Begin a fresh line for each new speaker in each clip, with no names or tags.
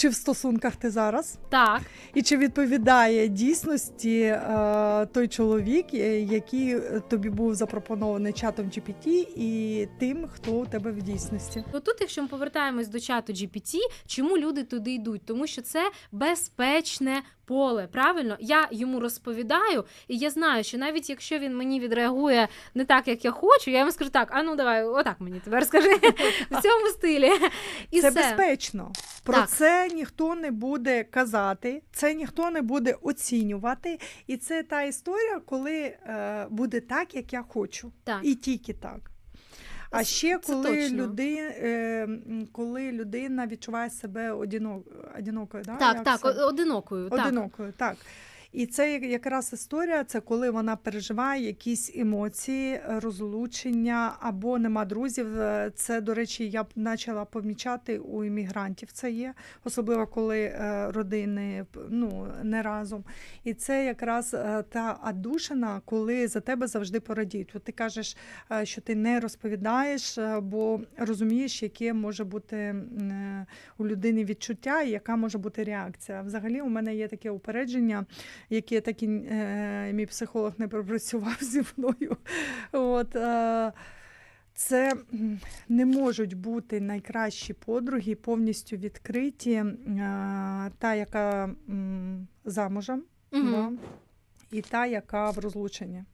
чи в стосунках ти зараз,
Так,
і чи відповідає дійсності е, той чоловік, е, який тобі був запропонований чатом GPT, і тим, хто у тебе в дійсності.
Отут, якщо ми повертаємось до чату GPT, чому люди туди йдуть? Тому що це безпечне поле. Правильно, я йому розповідаю, і я знаю, що навіть якщо він мені відреагує не так, як я хочу, я йому скажу так: а ну давай, отак мені тепер скажи в цьому стилі. І
це
все.
безпечно. Про
Так.
це ніхто не буде казати, це ніхто не буде оцінювати. І це та історія, коли е, буде так, як я хочу,
Так.
і тільки так. А ще коли, люди, е, коли людина відчуває себе одино, одинокою, да?
Так,
Як
так,
це?
одинокою. Так.
одинокою, так. І це якраз історія, це коли вона переживає якісь емоції, розлучення або нема друзів. Е, Це, до речі, я б почала помічати у іммігрантів. Це є, особливо коли е, родини ну, не разом. І це якраз е, та адушина, коли за тебе завжди порадіють. От ти кажеш, е, що ти не розповідаєш, е, бо розумієш, яке може бути е, у людини відчуття і яка може бути реакція. Взагалі, у мене є таке упередження, яке так і е, мій психолог не пропрацював зі мною. От, е, це не можуть бути найкращі подруги, повністю відкриті. е, Та, яка замужем,
угу.
да, і та, яка в розлученні.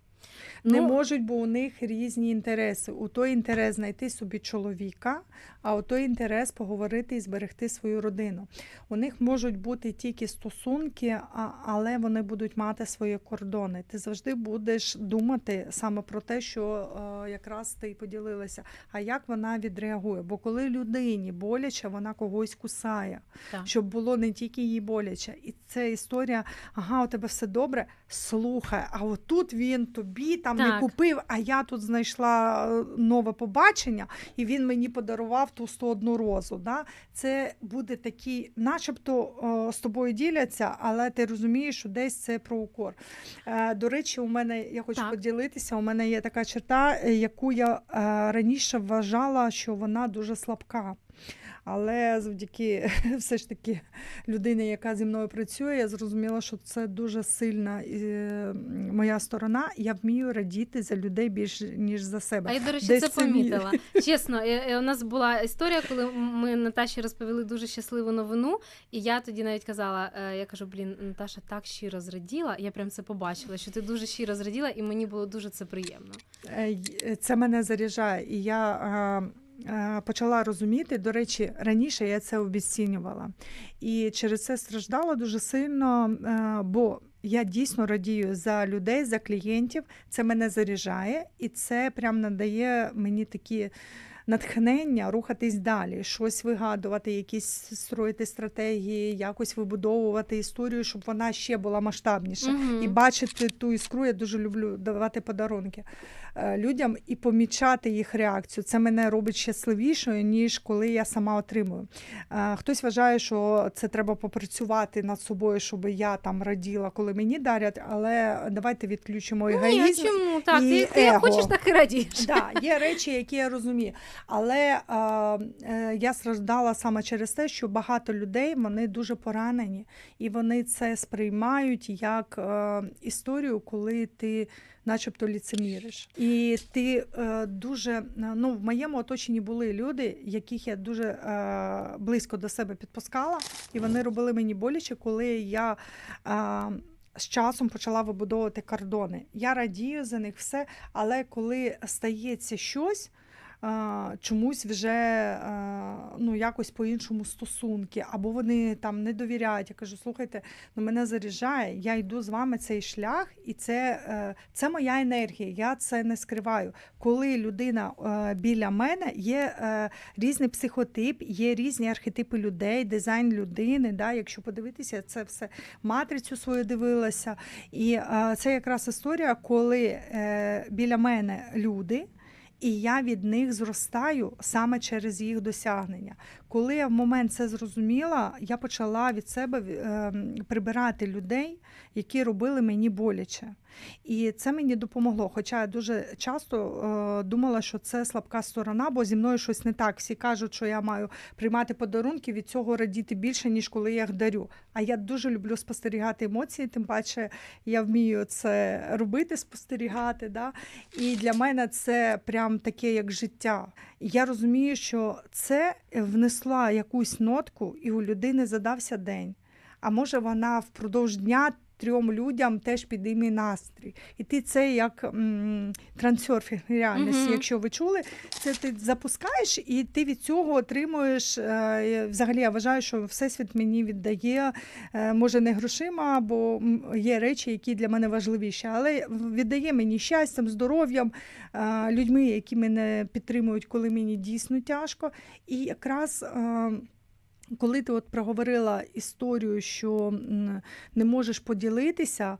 Не
Ну,
можуть, бо у них різні інтереси. У той інтерес знайти собі чоловіка, а у той інтерес поговорити і зберегти свою родину. У них можуть бути тільки стосунки, але вони будуть мати свої кордони. Ти завжди будеш думати саме про те, що е, якраз ти поділилася. А як вона відреагує? Бо коли людині боляче, вона когось кусає,
Так.
щоб було не тільки їй боляче. І це історія: ага, у тебе все добре. Слухай, а отут він тобі там не купив, а я тут знайшла е, нове побачення, і він мені подарував ту 101 розу. Да? Це буде такий, начебто о, з тобою діляться, але ти розумієш, що десь це про укор. Е, до речі, у мене я хочу
Так.
поділитися. У мене є така черта, е, яку я е, раніше вважала, що вона дуже слабка. Але завдяки все ж таки людині, яка зі мною працює, я зрозуміла, що це дуже сильна е, моя сторона. Я вмію радіти за людей більш ніж за себе.
А я, до речі,
Десь
це помітила. Чесно, е, е, у нас була історія, коли ми Наташі розповіли дуже щасливу новину, і я тоді навіть казала: я кажу, блін, Наташа так щиро зраділа. Я прям це побачила, що ти дуже щиро зраділа, і мені було дуже це приємно.
Це мене заряджає. І я почала розуміти. До речі, раніше я це обіцінювала. І через це страждала дуже сильно, е, бо я дійсно радію за людей, за клієнтів. Це мене заряджає, і це прям надає мені такі. Натхнення рухатись далі, щось вигадувати, якісь строїти стратегії, якось вибудовувати історію, щоб вона ще була масштабніша.
Мгм.
І бачити ту іскру, я дуже люблю давати подарунки е, людям і помічати їх реакцію. Це мене робить щасливішою, ніж коли я сама отримую. Е, Хтось вважає, що це треба попрацювати над собою, щоб я там раділа, коли мені дарять, але давайте відключимо
Ні, а чому так?
і
Ти, ти
его.
хочеш, так і радієш.
Да, є речі, які я розумію. Але е, я страждала саме через те, що багато людей вони дуже поранені, і вони це сприймають як е, історію, коли ти. Начебто ліцеміриш. І ти е, дуже е, ну в моєму оточенні були люди, яких я дуже е, близько до себе підпускала, і вони робили мені боляче, коли я е, з часом почала вибудовувати кордони. Я радію за них все, але коли стається щось. Чомусь вже ну, якось по-іншому стосунки, або вони там не довіряють. Я кажу, слухайте, ну мене заряджає, я йду з вами цей шлях, і це, е, це моя енергія, я це не скриваю. Коли людина е, біля мене є е, різний психотип, є різні архетипи людей, дизайн людини. Да, якщо подивитися, це все матрицю свою дивилася. І це якраз історія, коли біля мене люди. І я від них зростаю саме через їх досягнення. Коли я в момент це зрозуміла, я почала від себе е, прибирати людей, які робили мені боляче. І це мені допомогло. Хоча я дуже часто е, думала, що це слабка сторона, бо зі мною щось не так. Всі кажуть, що я маю приймати подарунки, від цього радіти більше, ніж коли я їх дарю. А я дуже люблю спостерігати емоції, тим паче я вмію це робити, спостерігати. Да? І для мене це прям таке, як життя. Я розумію, що це внесла якусь нотку, і у людини задався день. А може вона впродовж дня трьом людям теж підійме настрій. І ти це як м, трансерфінг реальності.
Мгм.
Якщо ви чули, це ти запускаєш, і ти від цього отримуєш. Е, взагалі, я вважаю, що всесвіт мені віддає, е, може, не грошима, бо є речі, які для мене важливіші, але віддає мені щастям, здоров'ям, е, людьми, які мене підтримують, коли мені дійсно тяжко. І якраз. Коли ти от проговорила історію, що не можеш поділитися,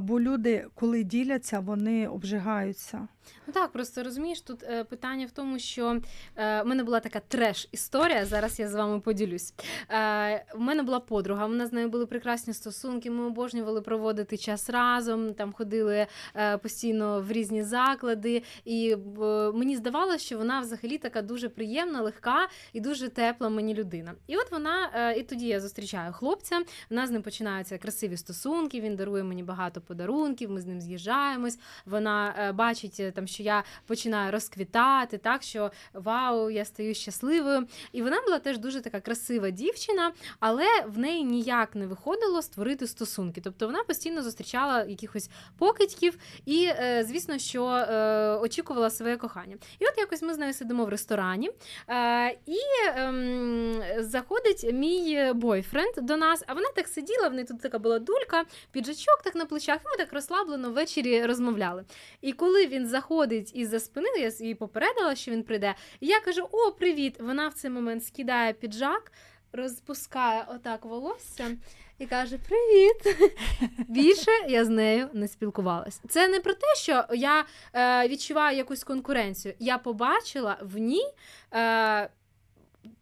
бо люди, коли діляться, вони обжигаються.
Ну так, просто розумієш, тут е, питання в тому, що е, в мене була така треш-історія. Зараз я з вами поділюсь. Е, в мене була подруга, у нас з нею були прекрасні стосунки. Ми обожнювали проводити час разом. Там ходили е, постійно в різні заклади. І е, мені здавалося, що вона взагалі така дуже приємна, легка і дуже тепла мені людина. І от вона, е, і тоді я зустрічаю хлопця. У нас з ним починаються красиві стосунки. Він дарує мені багато подарунків. Ми з ним з'їжджаємось. Вона е, бачить е, там, що я починаю розквітати, так що вау, я стаю щасливою. І вона була теж дуже така красива дівчина, але в неї ніяк не виходило створити стосунки. Тобто вона постійно зустрічала якихось покидьків і, е, звісно, що е, очікувала своє кохання. І от якось ми з нею сидимо в ресторані, е, і ем, заходить мій бойфренд до нас, а вона так сиділа, в неї тут така була дулька, піджачок так на плечах, і ми так розслаблено ввечері розмовляли. І коли він заходить із-за спини, я їй попередила, що він прийде. І я кажу: О, привіт! Вона в цей момент скидає піджак, розпускає отак волосся. І каже: Привіт! Більше я з нею не спілкувалась. Це не про те, що я е, відчуваю якусь конкуренцію. Я побачила в ній е,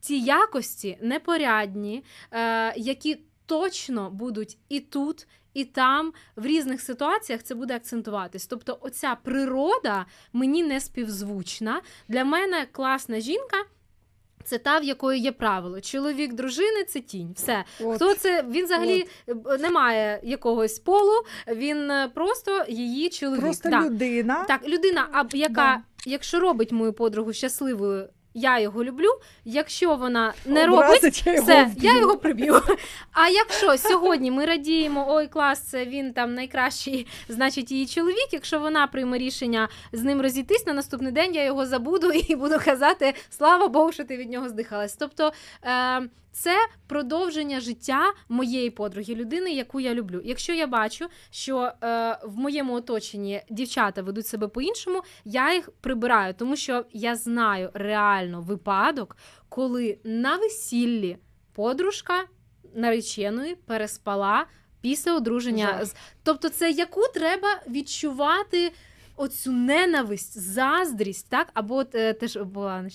ті якості непорядні, е, які точно будуть і тут, і там, в різних ситуаціях це буде акцентуватись. Тобто, оця природа мені не співзвучна. Для мене класна жінка. Це та, в якої є правило. Чоловік дружини це тінь. Все.
От.
Хто це? Він взагалі е, не має якогось полу, він е, просто її чоловік.
Просто
Да.
людина.
Так, людина, а яка, якщо робить мою подругу щасливою, я його люблю. Якщо вона не робить,
Образить, я його
все,
вб'ю.
я його приб'ю. А якщо сьогодні ми радіємо, ой, клас, це він там найкращий, значить, її чоловік. Якщо вона прийме рішення з ним розійтись, на наступний день я його забуду і буду казати слава Богу, що ти від нього здихалась. Тобто е, це продовження життя моєї подруги, людини, яку я люблю. Якщо я бачу, що е, в моєму оточенні дівчата ведуть себе по-іншому, я їх прибираю, тому що я знаю реально випадок, коли на весіллі подружка нареченої переспала після одруження.
Жах.
Тобто, це яку треба відчувати. Оцю ненависть, заздрість, так? Або от, е, теж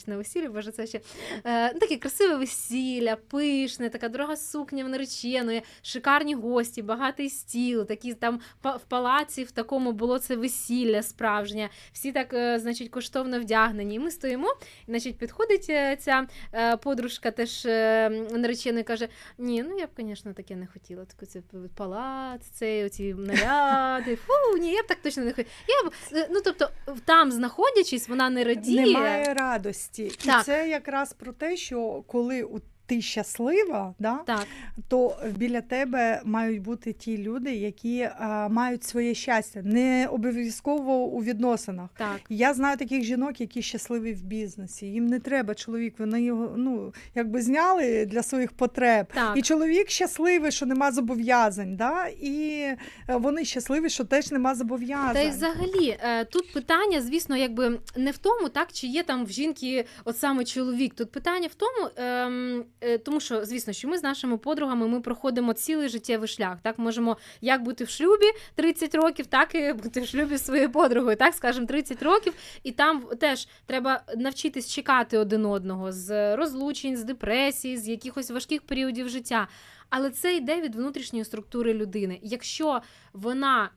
на весіллі, боже, це ще е, ну, таке красиве весілля, пишне, така дорога сукня в нареченої, шикарні гості, багатий стіл, такі там в палаці в такому було це весілля справжнє. Всі так, е, значить, коштовно вдягнені. І ми стоїмо, і, значить, підходить е, ця е, подружка теж е, нареченої каже: Ні, ну я б, звісно, таке не хотіла. Таке це палац, цей оці наряди. Фу, ні, я б так точно не хотіла. Я б, ну тобто, там знаходячись, вона не радіє.
Немає радості.
Так.
І це якраз про те, що коли у- ти щаслива, да,
Так,
то біля тебе мають бути ті люди, які а, мають своє щастя, не обов'язково у відносинах.
так.
Я знаю таких жінок, які щасливі в бізнесі. Їм не треба чоловік, вони його ну якби зняли для своїх потреб.
Так.
І чоловік щасливий, що нема зобов'язань. Да? І е, вони щасливі, що теж нема зобов'язань.
Та й взагалі е, тут питання, звісно, якби не в тому, так чи є там в жінки от саме чоловік. Тут питання в тому, ем, е, тому що, звісно, що ми з нашими подругами ми проходимо цілий життєвий шлях. Так можемо як бути в шлюбі 30 років, так і бути в шлюбі з своєю подругою, так скажемо 30 років. І там теж треба навчитись чекати один одного з розлучень, з депресії, з якихось важких періодів життя. Але це йде від внутрішньої структури людини. Якщо вона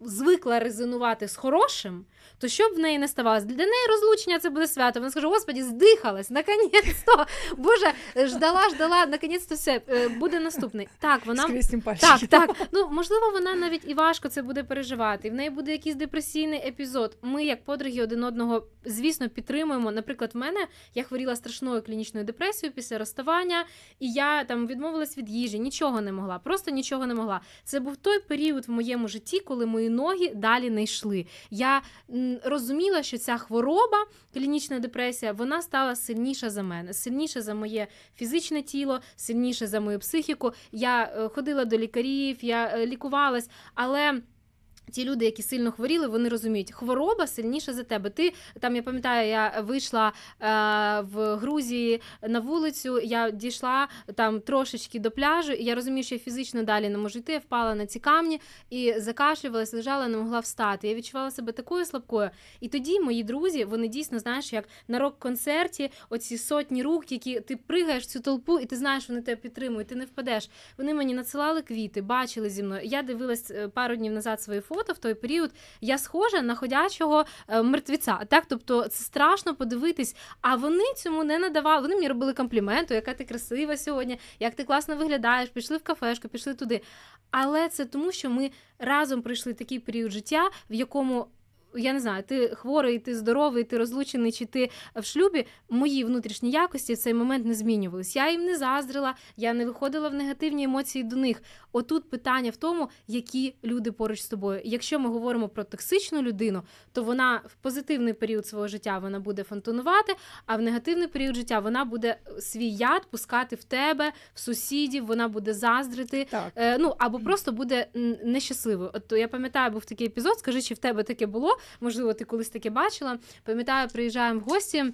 звикла резонувати з хорошим, то що б в неї не ставалося? Для неї розлучення це буде свято. Вона скаже: Господі, здихалась, наконець-то. Боже, ждала, ждала, наконець-то все е, буде наступний. Так, вона так, так. Ну можливо, вона навіть і важко це буде переживати. і В неї буде якийсь депресійний епізод. Ми, як подруги, один одного, звісно, підтримуємо. Наприклад, в мене я хворіла страшною клінічною депресією після розставання, і я там відмовилась від їжі, нічого не могла, просто нічого не могла. Це був той період в моєму житті, коли мої ноги далі не йшли. Я розуміла, що ця хвороба, клінічна депресія, вона стала сильніша за мене, сильніша за моє фізичне тіло, сильніше за мою психіку. Я е, ходила до лікарів, я е, лікувалась, але. Ті люди, які сильно хворіли, вони розуміють, хвороба сильніша за тебе. Ти там, я пам'ятаю, я вийшла е, в Грузії на вулицю, я дійшла там трошечки до пляжу, і я розумію, що я фізично далі не можу йти. Я впала на ці камні і закашлювалась, лежала, не могла встати. Я відчувала себе такою слабкою. І тоді мої друзі, вони дійсно знаєш, як на рок-концерті, оці сотні рук, які ти пригаєш в цю толпу, і ти знаєш, вони тебе підтримують, ти не впадеш. Вони мені надсилали квіти, бачили зі мною. Я дивилась е, пару днів назад свої фото в той період. Я схожа на ходячого мертвіця. Так, тобто це страшно подивитись. А вони цьому не надавали. Вони мені робили компліменти, яка ти красива сьогодні, як ти класно виглядаєш, пішли в кафешку, пішли туди. Але це тому, що ми разом пройшли такий період життя, в якому. Я не знаю, ти хворий, ти здоровий, ти розлучений, чи ти в шлюбі. Мої внутрішні якості в цей момент не змінювались. Я їм не заздрила, я не виходила в негативні емоції до них. Отут питання в тому, які люди поруч з тобою. Якщо ми говоримо про токсичну людину, то вона в позитивний період свого життя вона буде фонтанувати, а в негативний період життя вона буде свій яд пускати в тебе, в сусідів, вона буде заздрити.
Так.
Е, ну або просто буде нещасливою. От я пам'ятаю, був такий епізод. Скажи, чи в тебе таке було? Можливо, ти колись таке бачила. Пам'ятаю, приїжджаємо в гості.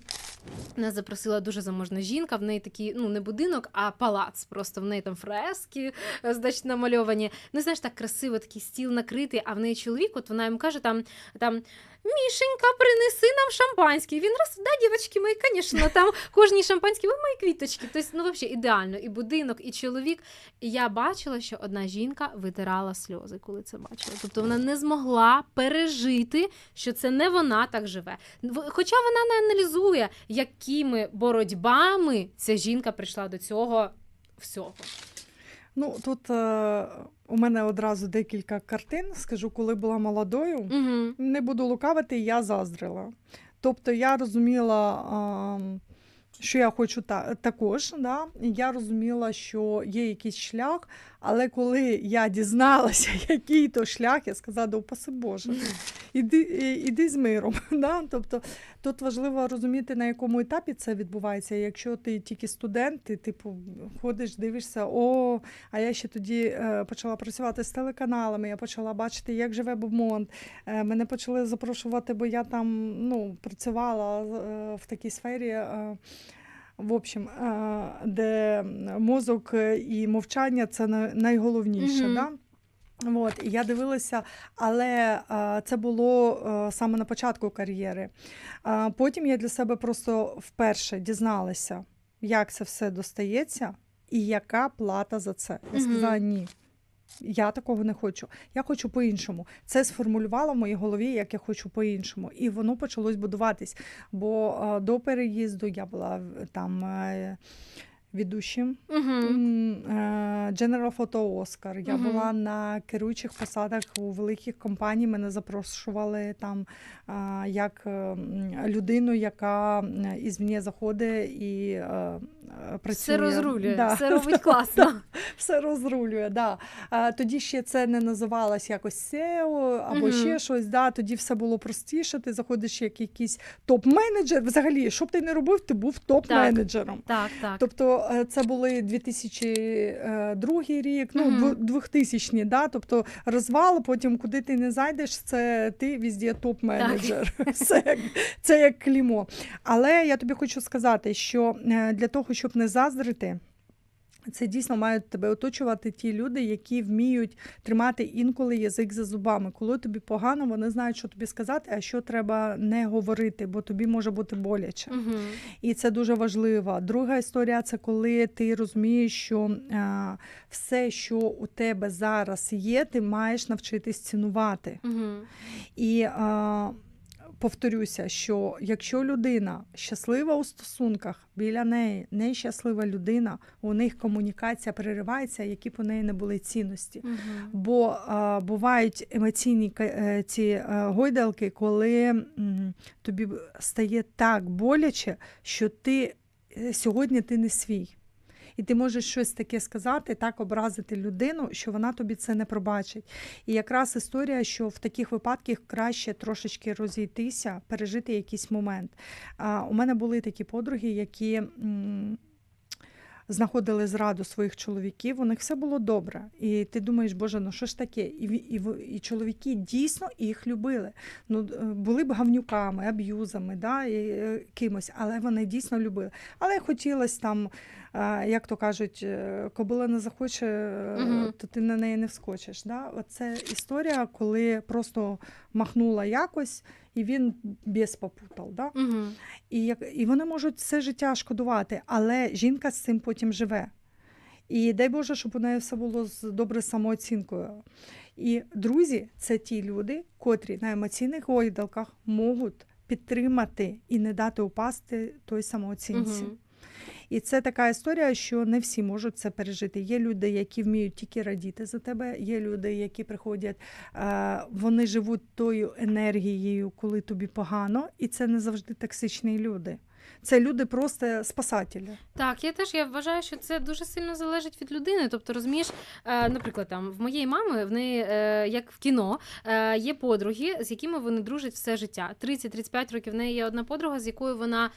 Нас запросила дуже заможна жінка. В неї такий, ну не будинок, а палац. Просто в неї там фрески, е, значить, намальовані. Ну, знаєш, так красиво, такий стіл накритий, а в неї чоловік, от вона йому каже, там, там. Мішенька, принеси нам шампанське. Він раз, да, дівчатки мої, звісно, там кожній шампанське, ви мої квіточки. Тобто, ну, взагалі, ідеально. І будинок, і чоловік. І я бачила, що одна жінка витирала сльози, коли це бачила. Тобто вона не змогла пережити, що це не вона так живе. Хоча вона не аналізує, якими боротьбами ця жінка прийшла до цього всього.
Ну тут е, у мене одразу декілька картин. Скажу, коли була молодою.
Угу.
Не буду лукавити, я заздрила. Тобто я розуміла, що я хочу та, також. Да? Я розуміла, що є якийсь шлях, але коли я дізналася, який то шлях, я сказала, да упаси Боже, іди, іди з миром. Да? Тобто тут важливо розуміти, на якому етапі це відбувається. Якщо ти тільки студент, ти типу ходиш, дивишся, о, а я ще тоді е, почала працювати з телеканалами, я почала бачити, як живе Бомонд. Е, Мене почали запрошувати, бо я там ну, працювала е, в такій сфері. В общем, де мозок і мовчання це най- найголовніше.
Мгм.
Да? От, і я дивилася, але а, це було а, саме на початку кар'єри. А, потім я для себе просто вперше дізналася, як це все достається і яка плата за це. Я сказала ні. Я такого не хочу. Я хочу по-іншому. Це сформулювало в моїй голові, як я хочу по-іншому. І воно почалось будуватись. Бо е, до переїзду я була там е, ведущим
Угу.
Е, General Photo Oscar. Я
Мгм.
була на керуючих посадах у великих компаній. Мене запрошували там е, як е, людину, яка м, ізвні заходить і е, е, працює.
Все розрулює,
Да.
все робить класно.
Все розрулює, да. Тоді ще це не називалось якось SEO або
Мгм.
ще щось. Да. Тоді все було простіше. Ти заходиш як якийсь топ-менеджер. Взагалі, що б ти не робив, ти був топ-менеджером.
Так, так.
Тобто е, це були 2002 рік, ну mm-hmm. 2000 да? тобто розвал, потім куди ти не зайдеш, це ти візді топ-менеджер. Це, це як клімо. Але я тобі хочу сказати, що е, для того, щоб не заздрити. Це дійсно мають тебе оточувати ті люди, які вміють тримати інколи язик за зубами. Коли тобі погано, вони знають, що тобі сказати, а що треба не говорити, бо тобі може бути боляче.
Угу.
І це дуже важливо. Друга історія це коли ти розумієш, що е, все, що у тебе зараз є, ти маєш навчитись цінувати.
Угу.
І е, повторюся, що якщо людина щаслива у стосунках, біля неї нещаслива людина, у них комунікація переривається, які б у неї не були цінності.
Угу.
Бо е, бувають емоційні е, ці е, гойдалки, коли м, тобі стає так боляче, що ти е, сьогодні ти не свій. І ти можеш щось таке сказати, так образити людину, що вона тобі це не пробачить. І якраз історія, що в таких випадках краще трошечки розійтися, пережити якийсь момент. А, у мене були такі подруги, які. знаходили зраду своїх чоловіків, у них все було добре. І ти думаєш, боже, ну що ж таке? І, і, і чоловіки дійсно їх любили. Ну, е, були б гавнюками, аб'юзами, да, і, е, кимось, але вони дійсно любили. Але хотілося там, як то кажуть, е, кобила не захоче,
Мгм.
то ти на неї не вскочиш. Да? Оце історія, коли просто махнула якось, і він без попутав. Да?
Угу.
І, як, і вони можуть все життя шкодувати, але жінка з цим потім живе. І дай Боже, щоб у неї все було з добре самооцінкою. І друзі це ті люди, котрі на емоційних гойдалках можуть підтримати і не дати упасти той самооцінці.
Угу.
І це така історія, що не всі можуть це пережити. Є люди, які вміють тільки радіти за тебе. Є люди, які приходять, е, вони живуть тою енергією, коли тобі погано, і це не завжди токсичні люди. Це люди просто спасателі.
Так, я теж я вважаю, що це дуже сильно залежить від людини. Тобто, розумієш, е, наприклад, там в моєї мами в неї, е, як в кіно, є подруги, з якими вони дружать все життя. 30-35 років. В неї є одна подруга, з якою вона.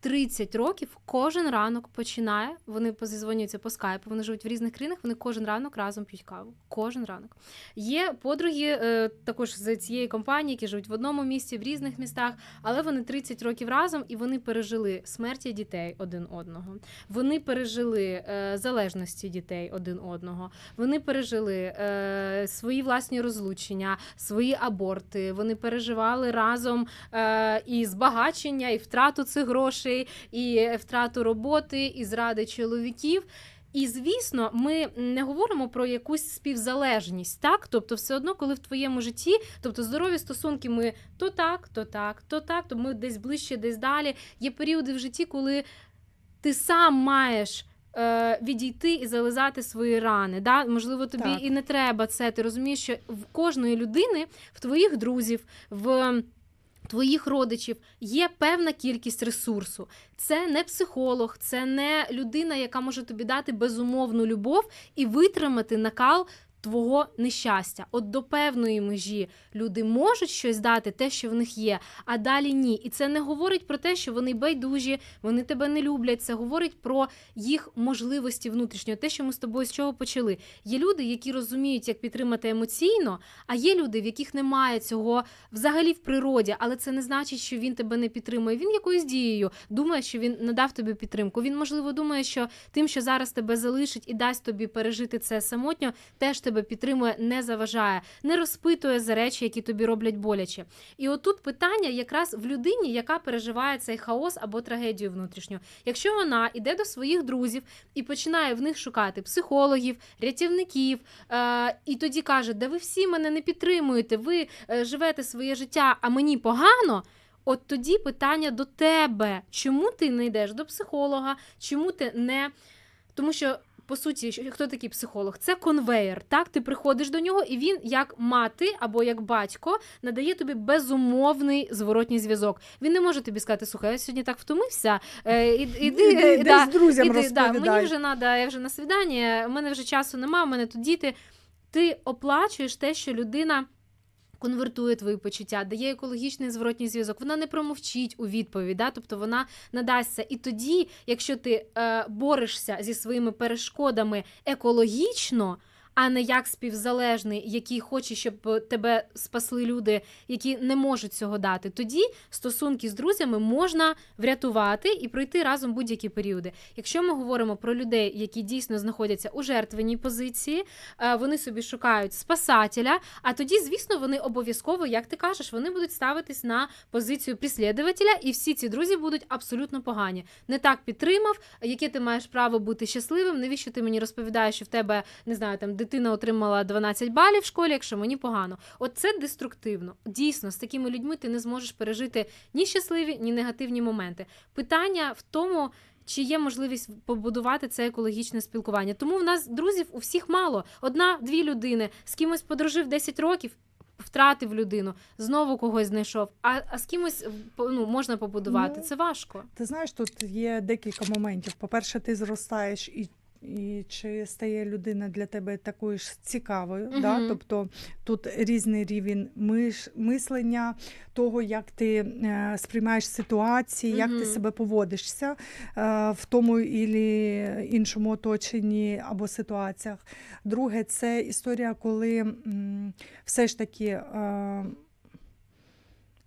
30 років кожен ранок починає. Вони позізвонюються по скайпу. Вони живуть в різних країнах. Вони кожен ранок разом п'ють каву. Кожен ранок. Є подруги е, також з цієї компанії, які живуть в одному місті, в різних містах, але вони 30 років разом і вони пережили смерті дітей один одного. Вони пережили е, залежності дітей один одного. Вони пережили е, свої власні розлучення, свої аборти. Вони переживали разом е, і збагачення, і втрату цих грошей, і втрату роботи, і зради чоловіків. І звісно, ми не говоримо про якусь співзалежність, так? Тобто, все одно, коли в твоєму житті, тобто здорові стосунки, ми то так, то так, то так, то ми десь ближче, десь далі. Є періоди в житті, коли ти сам маєш. е, Відійти і зализати свої рани. Да? Можливо, тобі
Так.
і не треба це. Ти розумієш, що в кожної людини, в твоїх друзів, в твоїх родичів є певна кількість ресурсу. Це не психолог, це не людина, яка може тобі дати безумовну любов і витримати накал. Твого нещастя, от до певної межі люди можуть щось дати, те, що в них є, а далі ні. І це не говорить про те, що вони байдужі, вони тебе не люблять. Це говорить про їх можливості внутрішньо, те, що ми з тобою з чого почали. Є люди, які розуміють, як підтримати емоційно, а є люди, в яких немає цього взагалі в природі, але це не значить, що він тебе не підтримує. Він якоюсь дією думає, що він надав тобі підтримку. Він, можливо, думає, що тим, що зараз тебе залишить і дасть тобі пережити це самотньо, теж тебе підтримує, не заважає, не розпитує за речі, які тобі роблять боляче. І отут питання якраз в людині, яка переживає цей хаос або трагедію внутрішню. Якщо вона йде до своїх друзів і починає в них шукати психологів, рятівників, е- і тоді каже, да ви всі мене не підтримуєте, ви е, живете своє життя, а мені погано. От тоді питання до тебе, чому ти не йдеш до психолога, чому ти не. Тому що. По суті, хто такий психолог? Це конвейер. Так, ти приходиш до нього, і він, як мати або як батько, надає тобі безумовний зворотній зв'язок. Він не може тобі сказати, слухай, я сьогодні так втомився. Е, іди, е,
десь друзям розповідай.
мені вже треба, я вже на свідання, в мене вже часу немає, в мене тут діти. Ти оплачуєш те, що людина. Конвертує твої почуття, дає екологічний зворотній зв'язок. Вона не промовчить у відповідь, да? тобто вона надасться. І тоді, якщо ти е, борешся зі своїми перешкодами екологічно, а не як співзалежний, який хоче, щоб тебе спасли люди, які не можуть цього дати. Тоді стосунки з друзями можна врятувати і пройти разом будь-які періоди. Якщо ми говоримо про людей, які дійсно знаходяться у жертвеній позиції, е, вони собі шукають спасателя. А тоді, звісно, вони обов'язково, як ти кажеш, вони будуть ставитись на позицію прислідувателя, і всі ці друзі будуть абсолютно погані. Не так підтримав, яке ти маєш право бути щасливим. Навіщо ти мені розповідаєш, що в тебе не знаю, там дитина отримала 12 балів в школі, якщо мені погано? От це деструктивно. Дійсно, з такими людьми ти не зможеш пережити ні щасливі, ні негативні моменти. Питання в тому. Чи є можливість побудувати це екологічне спілкування? Тому в нас друзів у всіх мало. Одна-дві людини з кимось подружив 10 років, втратив людину, знову когось знайшов. А, а з кимось ну, можна побудувати.
Ну,
це важко.
Ти знаєш, тут є декілька моментів. По-перше, ти зростаєш і. І чи стає людина для тебе такою ж цікавою?
Мгм.
Да? Тобто тут різний рівень миш, мислення, того, як ти е, сприймаєш ситуації, як ти себе поводишся е, в тому ілі іншому оточенні або ситуаціях. Друге, це історія, коли м, все ж таки. Е,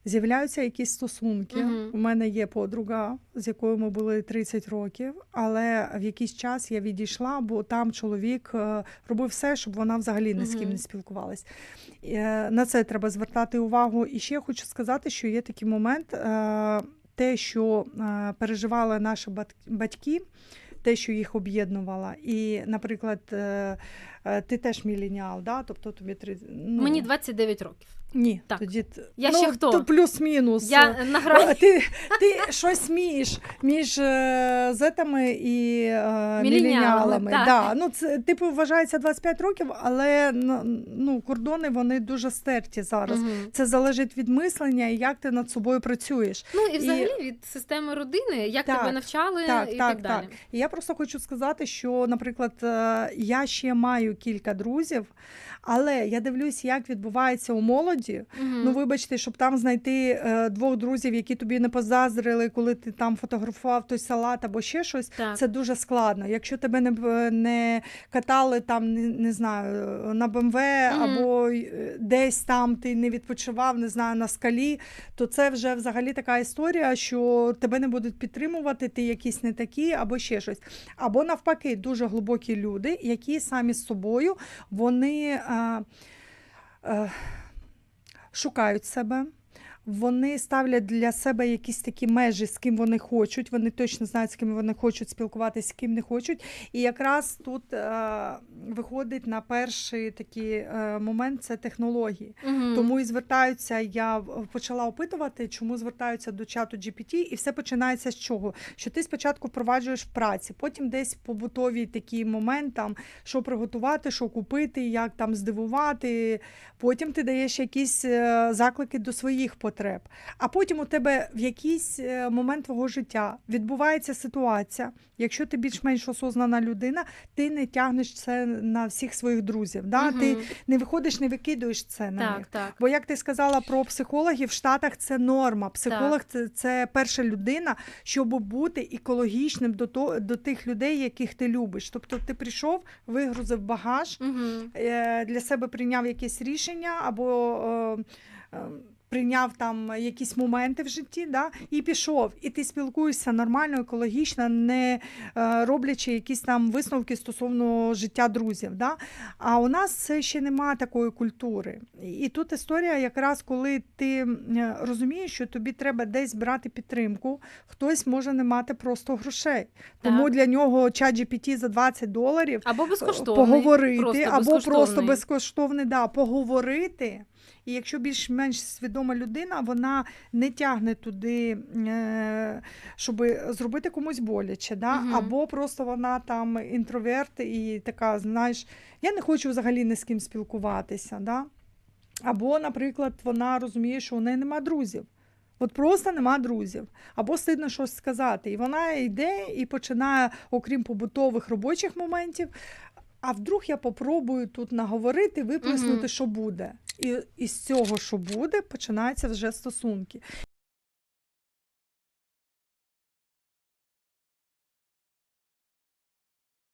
З'являються якісь стосунки.
Мгм.
У мене є подруга, з якою ми були 30 років, але в якийсь час я відійшла, бо там чоловік е, робив все, щоб вона взагалі ні з ким не спілкувалась. Е, На це треба звертати увагу. І ще хочу сказати, що є такий момент, е, те, що переживали наші батьки. Те, що їх об'єднувало. І, наприклад, ти теж міленіал, да? тобто тобі три... ну,
Мені 29 років.
Ні,
Так.
тоді
Я
ну,
ще хто?
то плюс-мінус.
Я на грані.
Ти, ти щось між, між е, зетами і е,
Міленіалами, так.
Да. Ну, це, типу, вважається 25 років, але ну, кордони вони дуже стерті зараз.
Мгм.
Це залежить від мислення і як ти над собою працюєш.
Ну і взагалі від системи родини, як
Так,
тебе навчали
так,
і
так,
так, далі.
так. І я просто хочу сказати, що, наприклад, е, я ще маю кілька друзів, але я дивлюсь, як відбувається у молоді.
Мгм.
Ну, вибачте, щоб там знайти е, двох друзів, які тобі не позаздрили, коли ти там фотографував той салат або ще щось.
так.
Це дуже складно. Якщо тебе не, не катали там, не, не знаю, на БМВ або е, десь там ти не відпочивав, не знаю, на скалі, то це вже взагалі така історія, що тебе не будуть підтримувати, ти якісь не такі, або ще щось. Або навпаки, дуже глибокі люди, які самі з собою вони. А, а, шукають себе. Вони ставлять для себе якісь такі межі, з ким вони хочуть. Вони точно знають, з ким вони хочуть спілкуватися, з ким не хочуть. І якраз тут е, виходить на перший такий е, момент це технології.
Мгм.
Тому і звертаються. Я почала опитувати, чому звертаються до чату GPT, і все починається з чого? Що ти спочатку впроваджуєш в праці, потім десь побутові такі момент, там що приготувати, що купити, як там здивувати. Потім ти даєш якісь е, заклики до своїх потреб. А потім у тебе в якийсь е, момент твого життя відбувається ситуація. Якщо ти більш-менш осознана людина, ти не тягнеш це на всіх своїх друзів. Да? Ти не виходиш, не викидуєш це на
Так,
них.
так.
Бо як ти сказала про психологів, в Штатах це норма. Психолог це, це перша людина, щоб бути екологічним до, то, до тих людей, яких ти любиш. Тобто ти прийшов, вигрузив багаж, е, для себе прийняв якесь рішення або. Е, е, Прийняв там якісь моменти в житті, да, і пішов. І ти спілкуєшся нормально, екологічно, не е, роблячи якісь там висновки стосовно життя друзів. Да? А у нас це ще немає такої культури. І тут історія, якраз коли ти е, розумієш, що тобі треба десь брати підтримку, хтось може не мати просто грошей. Тому
Так.
для нього чат GPT за 20 доларів
Або безкоштовний.
поговорити,
просто
або просто
безкоштовний.
безкоштовний, да, поговорити. І якщо більш-менш свідома людина, вона не тягне туди, е, щоб зробити комусь боляче, да?
Мгм.
або просто вона там інтроверт і така, знаєш, я не хочу взагалі ні з ким спілкуватися. Да? Або, наприклад, вона розуміє, що у неї нема друзів. От просто нема друзів, або стидно щось сказати. І вона йде і починає, окрім побутових робочих моментів, а вдруг я попробую тут наговорити, виплеснути,
Мгм.
що буде. І із цього, що буде, починаються вже стосунки.